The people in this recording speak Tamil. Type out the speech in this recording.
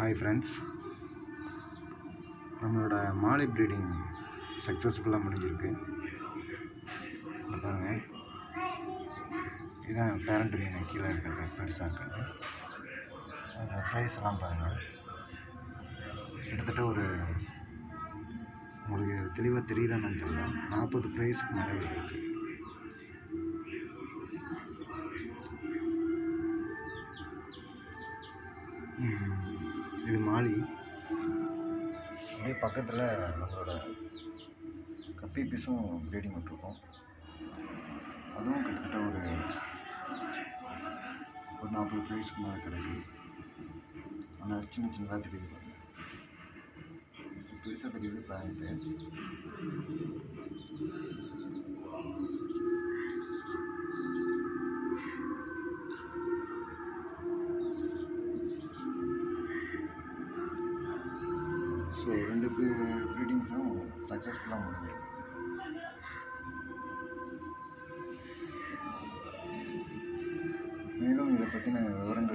ஹாய் ஃப்ரெண்ட்ஸ் நம்மளோட மாலை ப்ரீடிங் சக்ஸஸ்ஃபுல்லாக முடிஞ்சிருக்கு. இங்க பாருங்க. இதான் பேரண்ட் மீன் கீழே இருக்கிறது பெருசாக இருக்கிறது அதில் ப்ரைஸ் எல்லாம் பாருங்கள் கிட்டத்தட்ட ஒரு உங்களுக்கு தெளிவாக தெரியுதான்னு தெரியல. நாற்பது ப்ரைஸுக்கு மேலே இருக்குது ம், இது மாலி. அப்படியே பக்கத்தில் நம்மளோட கப்பி பீஸும் ப்ரீடிங் விட்டுருக்கோம். அதுவும் கிட்டத்தட்ட ஒரு ஒரு நாற்பது ப்ரைஸ்க்கு மேலே கிடைக்குது ஆனால் சின்ன சின்னதாக தெரியுது பாருங்க. பெருசாக தெரியுது பேர் ஸோ ரெண்டு ப்ரீடிங்ஸும் சக்ஸஸ்ஃபுல்லாக முடிஞ்சிருக்கு. மேலும் இதை பற்றின விவரங்கள்